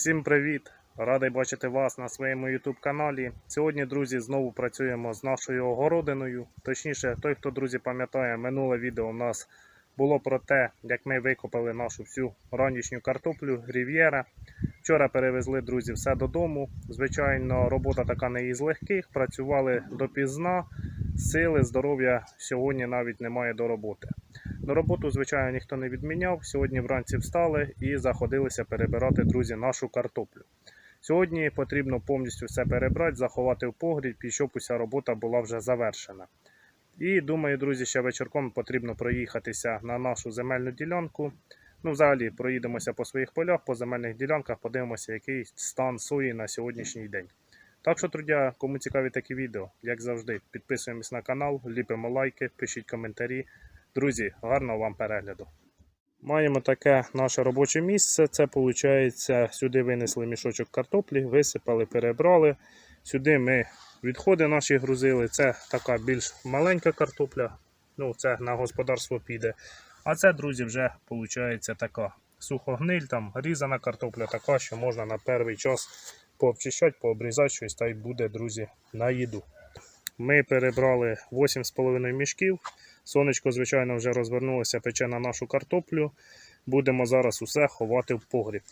Всім привіт! Радий бачити вас на своєму YouTube каналі. Сьогодні, друзі, знову працюємо з нашою огородиною. Точніше, той, хто друзі пам'ятає, минуле відео у нас було про те, як ми викопали нашу всю ранішню картоплю Рів'єра. Вчора перевезли друзі все додому. Звичайно, робота така не із легких. Працювали допізна, сили, здоров'я сьогодні навіть немає до роботи. Роботу, звичайно, ніхто не відміняв. Сьогодні вранці встали і заходилися перебирати, друзі, нашу картоплю. Сьогодні потрібно повністю все перебрати, заховати в погріб, і щоб уся робота була вже завершена. І думаю, друзі, ще вечірком потрібно проїхатися на нашу земельну ділянку. Ну, взагалі, проїдемося по своїх полях, по земельних ділянках, подивимося, який стан сої на сьогоднішній день. Так що, друзі, кому цікаві такі відео, як завжди, підписуємось на канал, ліпимо лайки, пишіть коментарі. Друзі, гарного вам перегляду. Маємо таке наше робоче місце. Це виходить, сюди винесли мішочок картоплі, висипали, перебрали. Сюди ми відходи наші грузили. Це така більш маленька картопля. Ну, це на господарство піде. А це, друзі, вже виходить така сухогниль, там різана картопля, така, що можна на перший час пообчищати, пообрізати щось та й буде, друзі, на їду. Ми перебрали 8,5 мішків. Сонечко, звичайно, вже розвернулося, пече на нашу картоплю. Будемо зараз усе ховати в погріб.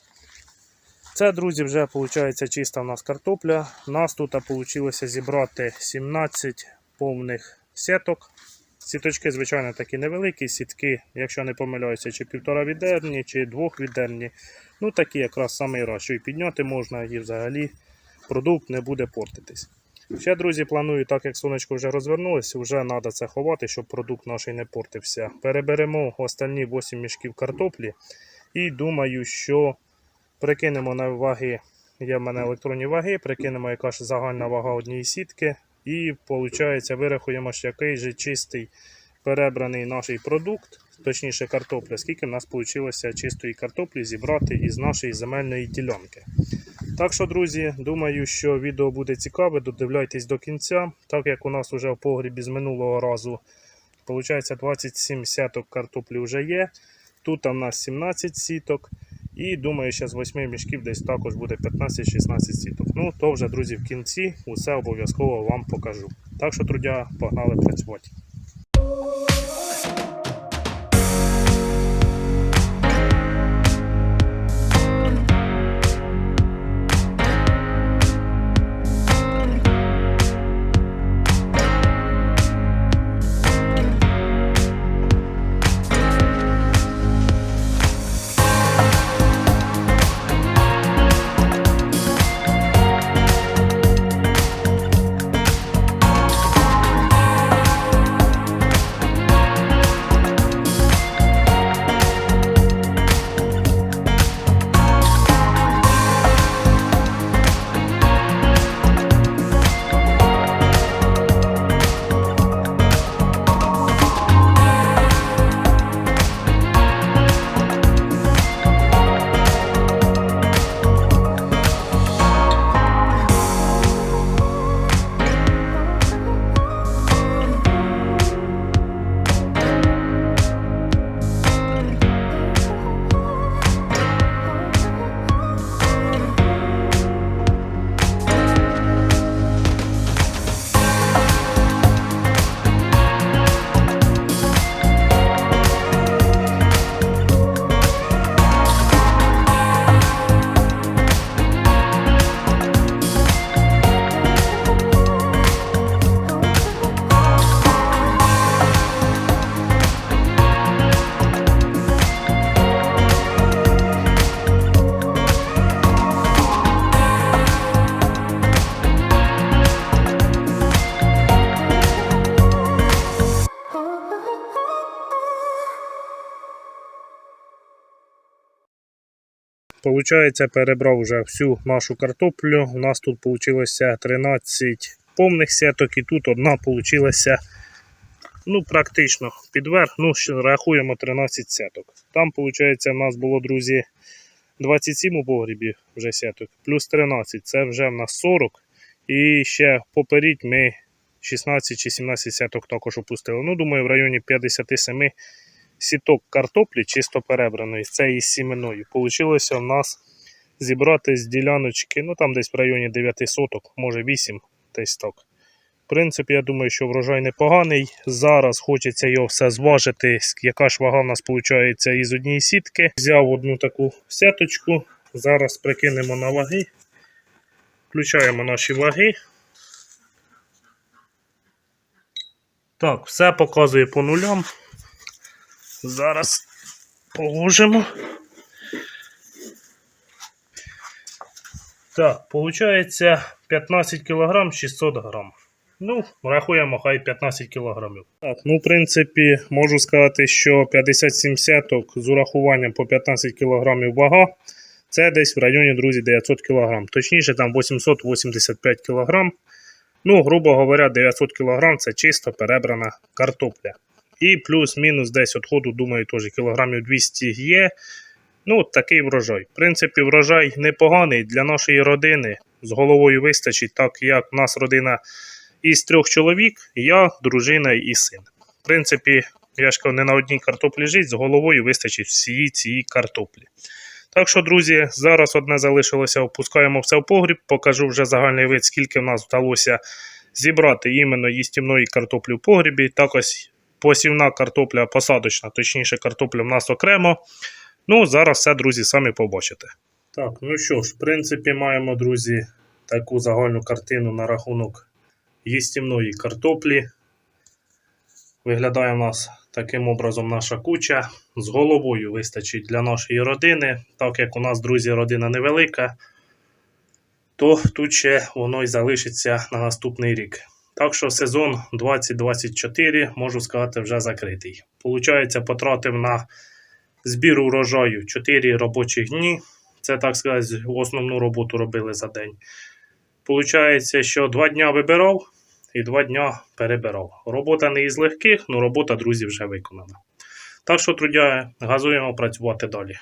Це, друзі, вже виходить чиста в нас картопля. Нас тут вийшло зібрати 17 повних сіток. Сіточки, звичайно, такі невеликі, сітки, якщо не помиляюся, чи півтора відерні, чи двох відерні. Ну, такі якраз самий раз, що і підняти можна, і взагалі продукт не буде портитись. Ще, друзі, планую, так як сонечко вже розвернулося, вже треба це ховати, щоб продукт наш не портився. Переберемо останні 8 мішків картоплі і думаю, що прикинемо на ваги, є в мене електронні ваги, прикинемо, яка ж загальна вага однієї сітки. І, виходить, вирахуємо, що який же чистий перебраний наш продукт, точніше картопля, скільки в нас вийшло чистої картоплі зібрати із нашої земельної ділянки. Так що, друзі, думаю, що відео буде цікаве, додивляйтесь до кінця. Так як у нас вже в погрібі з минулого разу виходить 27 сіток картоплі вже є. Тут у нас 17 сіток. І думаю, що з 8 мішків десь також буде 15-16 сіток. Ну, то вже, друзі, в кінці усе обов'язково вам покажу. Так що, трудя, погнали працювати. Получається, перебрав вже всю нашу картоплю. У нас тут вийшло 13 повних сіток і тут одна вийшла ну, практично підверх. Ну, рахуємо 13 сіток. Там, виходить, у нас було, друзі, 27 у погрібі вже сіток, плюс 13 це вже в нас 40. І ще попередь ми 16 чи 17 сіток також опустили. Ну, думаю, в районі 57 сіток картоплі чисто перебраної, це із сіменою. Получилося у нас зібрати з діляночки, ну там десь в районі 9 соток, може 8, десь так. В принципі, я думаю, що врожай непоганий. Зараз хочеться його все зважити, яка ж вага в нас виходить із однієї сітки. Взяв одну таку сеточку. Зараз прикинемо на ваги. Включаємо наші ваги. Так, все показує по нулям. Зараз положимо. Так, виходить 15 кг 600 грам. Ну, рахуємо, хай 15 кілограмів. Так, ну, в принципі, можу сказати, що 57 сеток з урахуванням по 15 кілограмів вага. Це десь в районі, друзі, 900 кг. Точніше, там 885 кг. Ну, грубо говоря, 900 кг це чисто перебрана картопля. І плюс-мінус десь відходу, думаю, теж кілограмів 200 є. Ну, такий врожай. В принципі, врожай непоганий для нашої родини. З головою вистачить, так як в нас родина із трьох чоловік, я, дружина і син. В принципі, я ж кажу, не на одній картоплі жить, з головою вистачить всієї цієї картоплі. Так що, друзі, зараз одне залишилося, опускаємо все в погріб, покажу вже загальний вид, скільки в нас вдалося зібрати іменно їстівної картоплі в погрібі. Так ось посівна картопля, посадочна, точніше, картопля в нас окремо. Ну, зараз все, друзі, самі побачите. Так, ну що ж, в принципі, маємо, друзі, таку загальну картину на рахунок їстівної картоплі. Виглядає в нас таким образом наша куча. З головою вистачить для нашої родини. Так як у нас, друзі, родина невелика, то тут ще воно й залишиться на наступний рік. Так що сезон 2024, можу сказати, вже закритий. Получається, потратив на збір урожаю 4 робочих дні. Це, так сказати, основну роботу робили за день. Получається, що 2 дня вибирав і 2 дня перебирав. Робота не із легких, але робота, друзі, вже виконана. Так що, трудя, газуємо працювати далі.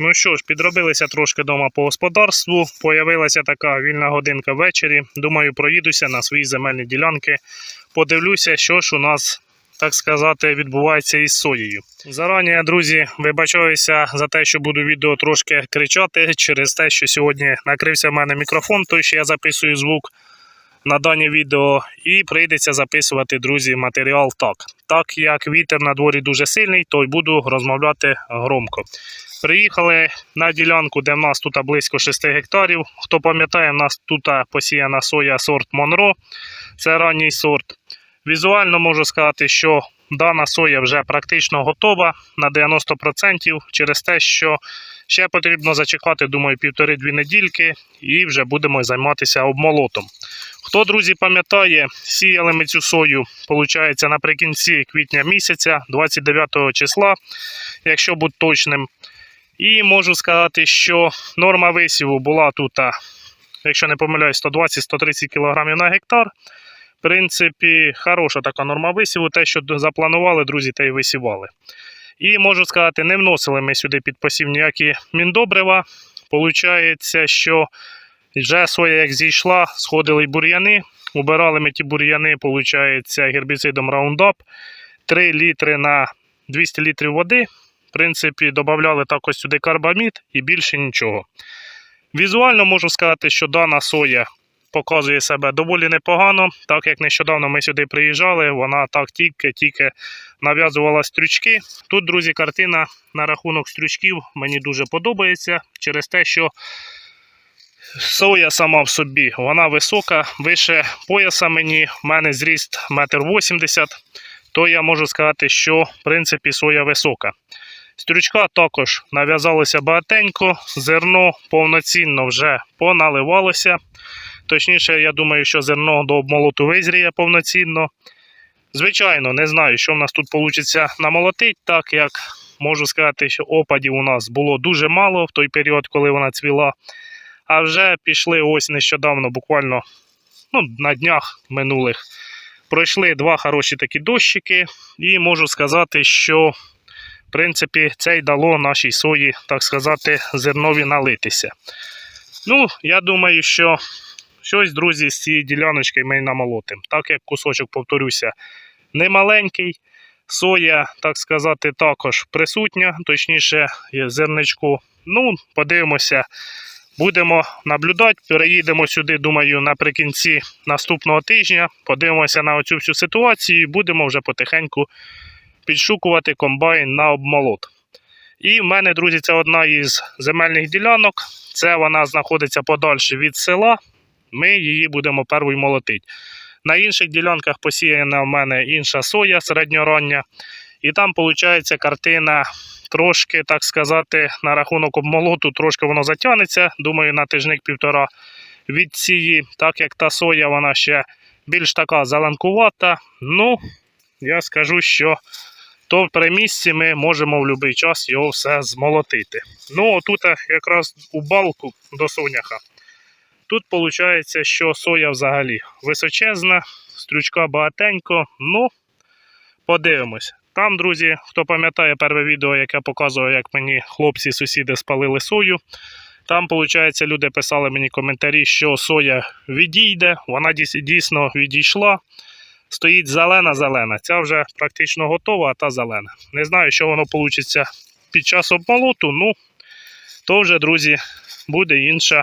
Ну що ж, підробилися трошки дома по господарству. Появилася така вільна годинка ввечері. Думаю, проїдуся на свої земельні ділянки. Подивлюся, що ж у нас, так сказати, відбувається із соєю. Зарані, друзі, вибачаюся за те, що буду відео трошки кричати через те, що сьогодні накрився в мене мікрофон, той що я записую звук на дані відео, і прийдеться записувати, друзі, матеріал так. Так як вітер на дворі дуже сильний, то й буду розмовляти громко. Приїхали на ділянку, де в нас тут близько 6 гектарів. Хто пам'ятає, в нас тут посіяна соя сорт Монро. Це ранній сорт. Візуально можу сказати, що дана соя вже практично готова на 90% через те, що ще потрібно зачекати, думаю, півтори-дві недільки і вже будемо займатися обмолотом. Хто, друзі, пам'ятає, сіяли ми цю сою, виходить, наприкінці квітня місяця, 29 числа, якщо бути точним. І можу сказати, що норма висіву була тут, якщо не помиляюсь, 120-130 кг на гектар. В принципі, хороша така норма висіву. Те, що запланували, друзі, те й висівали. І можу сказати, не вносили ми сюди під посів ніякі міндобрива. Получається, що вже соя як зійшла, сходили й бур'яни. Убирали ми ті бур'яни, гербіцидом Roundup. 3 літри на 200 літрів води. Принципі, додавали також сюди карбамід і більше нічого. Візуально можу сказати, що дана соя показує себе доволі непогано. Так як нещодавно ми сюди приїжджали, вона так тільки-тільки нав'язувала стрючки. Тут, друзі, картина на рахунок стрючків мені дуже подобається через те, що соя сама в собі вона висока, вище пояса мені, в мене зріст 1,80 м, то я можу сказати, що в принципі соя висока. Стрючка також нав'язалося багатенько, зерно повноцінно вже поналивалося. Точніше, я думаю, що зерно до обмолоту визріє повноцінно. Звичайно, не знаю, що в нас тут вийде намолотить, так як можу сказати, що опадів у нас було дуже мало в той період, коли вона цвіла. А вже пішли ось нещодавно, буквально ну, на днях минулих. Пройшли два хороші такі дощики, і можу сказати, що в принципі це й дало нашій сої, так сказати, зернові налитися. Ну, я думаю, що щось, друзі, з цієї діляночки ми й намолотим. Так як кусочок, повторюся, не маленький. Соя, так сказати, також присутня, точніше, зерничку. Ну, подивимося, будемо наблюдати. Переїдемо сюди, думаю, наприкінці наступного тижня. Подивимося на оцю всю ситуацію і будемо вже потихеньку підшукувати комбайн на обмолот. І в мене, друзі, це одна із земельних ділянок. Це вона знаходиться подальше від села. Ми її будемо первою молотити. На інших ділянках посіяна в мене інша соя середньорання. І там виходить картина трошки, так сказати, на рахунок обмолоту, трошки воно затягнеться. Думаю, на тижник-півтора від цієї, так як та соя, вона ще більш така зеленкувата. Ну, я скажу, що то при місці ми можемо в будь-який час його все змолотити. Ну, отут якраз у балку до соняха. Тут виходить, що соя взагалі височезна, стрючка багатенько. Ну, подивимось. Там, друзі, хто пам'ятає перше відео, яке показував, як мені хлопці-сусіди спалили сою. Там, виходить, люди писали мені коментарі, що соя відійде, вона дійсно відійшла. Стоїть зелена-зелена. Ця вже практично готова, а та зелена. Не знаю, що воно вийде під час обмолоту, ну, то вже, друзі, буде інша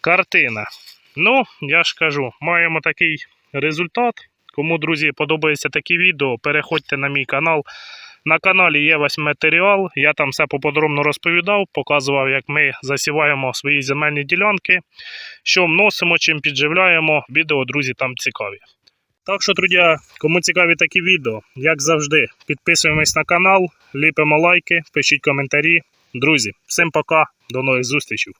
картина. Ну, я ж кажу, маємо такий результат. Кому, друзі, подобається такі відео, переходьте на мій канал. На каналі є весь матеріал. Я там все поподробно розповідав, показував, як ми засіваємо свої земельні ділянки, що вносимо, чим підживляємо. Відео, друзі, там цікаві. Так що, друзі, кому цікаві такі відео, як завжди, підписуємось на канал, ліпимо лайки, пишіть коментарі. Друзі, всім пока, до нових зустрічей.